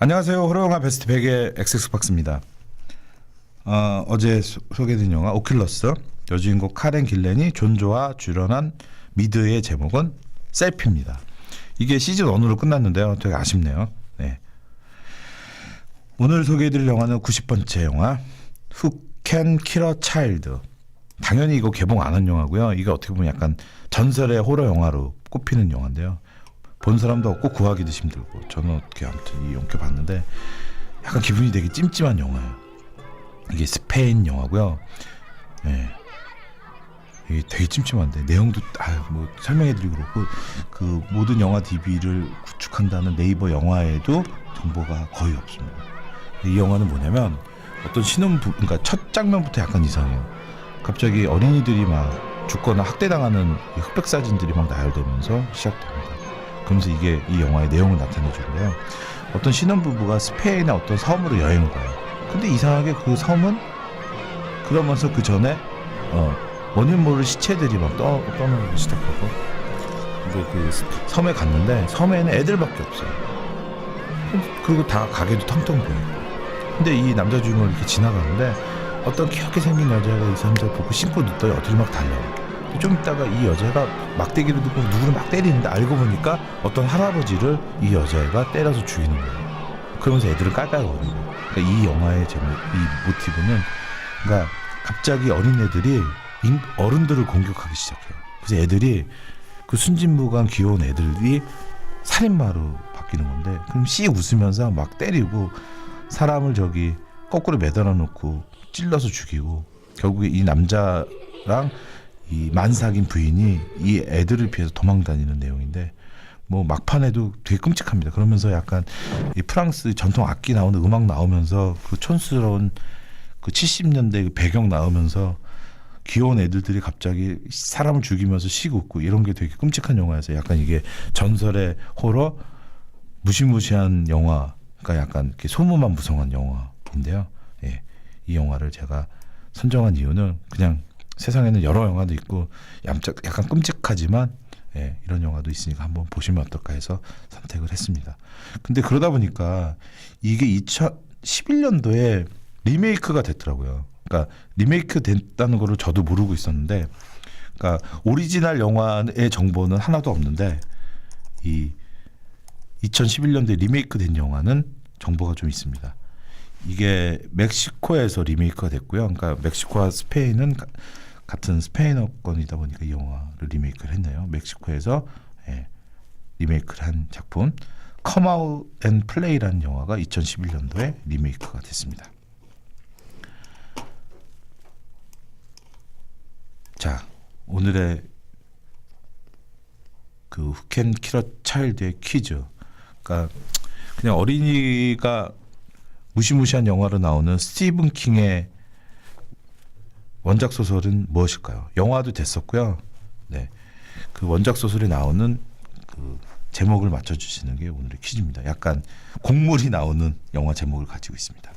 안녕하세요. 호러영화 베스트 100의 엑스박스입니다. 어, 어제 소, 소개해드린 영화 오큘러스 여주인공 카렌 길렌이 존조와 출연한 미드의 제목은 셀피입니다. 이게 시즌 1으로 끝났는데요. 되게 아쉽네요. 네. 오늘 소개해드릴 영화는 90번째 영화 Kill a Child 당연히 이거 개봉 안 한 영화고요. 이게 어떻게 보면 약간 전설의 호러 영화로 꼽히는 영화인데요. 본 사람도 없고 구하기도 힘들고 저는 어떻게 아무튼 이 영화 봤는데 약간 기분이 되게 찜찜한 영화예요. 이게 스페인 영화고요. 예. 이게 되게 찜찜한데 내용도 아뭐 설명해드리고 그렇고 그 모든 영화 DB를 구축한다는 네이버 영화에도 정보가 거의 없습니다. 이 영화는 뭐냐면 어떤 신혼 부 그러니까 첫 장면부터 약간 이상해요. 갑자기 어린이들이 막 죽거나 학대당하는 이 흑백 사진들이 막 나열되면서 시작됩니다. 그러면서 이게 이 영화의 내용을 나타내 주는데요. 어떤 신혼부부가 스페인의 어떤 섬으로 여행을 가요. 근데 이상하게 그 섬은 그러면서 그 전에 어, 원인 모를 시체들이 막 떠, 떠나기 시작하고 근데 그 스- 섬에 갔는데 섬에는 애들밖에 없어요. 그리고 다 가게도 텅텅 있고 근데 이 남자 주인공을 이렇게 지나가는데 어떤 귀엽게 생긴 여자가 이 남자 보고 신고 늦더니 어떻게 막 달려요. 좀 있다가 이 여자가 막대기를 두고 누구를 막 때리는데 알고 보니까 어떤 할아버지를 이 여자애가 때려서 죽이는 거예요. 그러면서 애들을 깔깔거리고. 그러니까 이 영화의 제목, 이 모티브는 그러니까 갑자기 어린애들이 인- 어른들을 공격하기 시작해요. 그래서 애들이 그 순진무구한 귀여운 애들이 살인마로 바뀌는 건데 그럼 씩 웃으면서 막 때리고 사람을 저기 거꾸로 매달아 놓고 찔러서 죽이고 결국에 이 남자랑 이 만삭인 부인이 이 애들을 피해서 도망 다니는 내용인데 뭐 막판에도 되게 끔찍합니다. 그러면서 약간 이 프랑스 전통 악기 나오는 음악 나오면서 그 촌스러운 그 70년대 그 배경 나오면서 귀여운 애들들이 갑자기 사람을 죽이면서 씩 웃고 이런 게 되게 끔찍한 영화여서 약간 이게 전설의 호러 무시무시한 영화 그러니까 약간 이렇게 소문만 무성한 영화인데요. 예. 이 영화를 제가 선정한 이유는 그냥 세상에는 여러 영화도 있고 얌짝 약간 끔찍하지만 예, 이런 영화도 있으니까 한번 보시면 어떨까 해서 선택을 했습니다. 근데 그러다 보니까 이게 2011년도에 리메이크가 됐더라고요. 그러니까 리메이크 됐다는 거를 저도 모르고 있었는데 그러니까 오리지널 영화의 정보는 하나도 없는데 이 2011년도에 리메이크 된 영화는 정보가 좀 있습니다. 이게 멕시코에서 리메이크가 됐고요. 그러니까 멕시코와 스페인은 가- 같은 스페인어권이다 보니까 이 영화를 리메이크를 했네요. 멕시코에서 예, 리메이크를 한 작품 Come Out and Play라는 영화가 2011년도에 리메이크가 됐습니다. 자, 오늘의 그 후켄 키러 차일드의 퀴즈. 그러니까 그냥 어린이가 무시무시한 영화로 나오는 스티븐 킹의 원작 소설은 무엇일까요? 영화도 됐었고요. 네. 그 원작 소설에 나오는 그 제목을 맞춰 주시는 게 오늘의 퀴즈입니다. 약간 곡물이 나오는 영화 제목을 가지고 있습니다.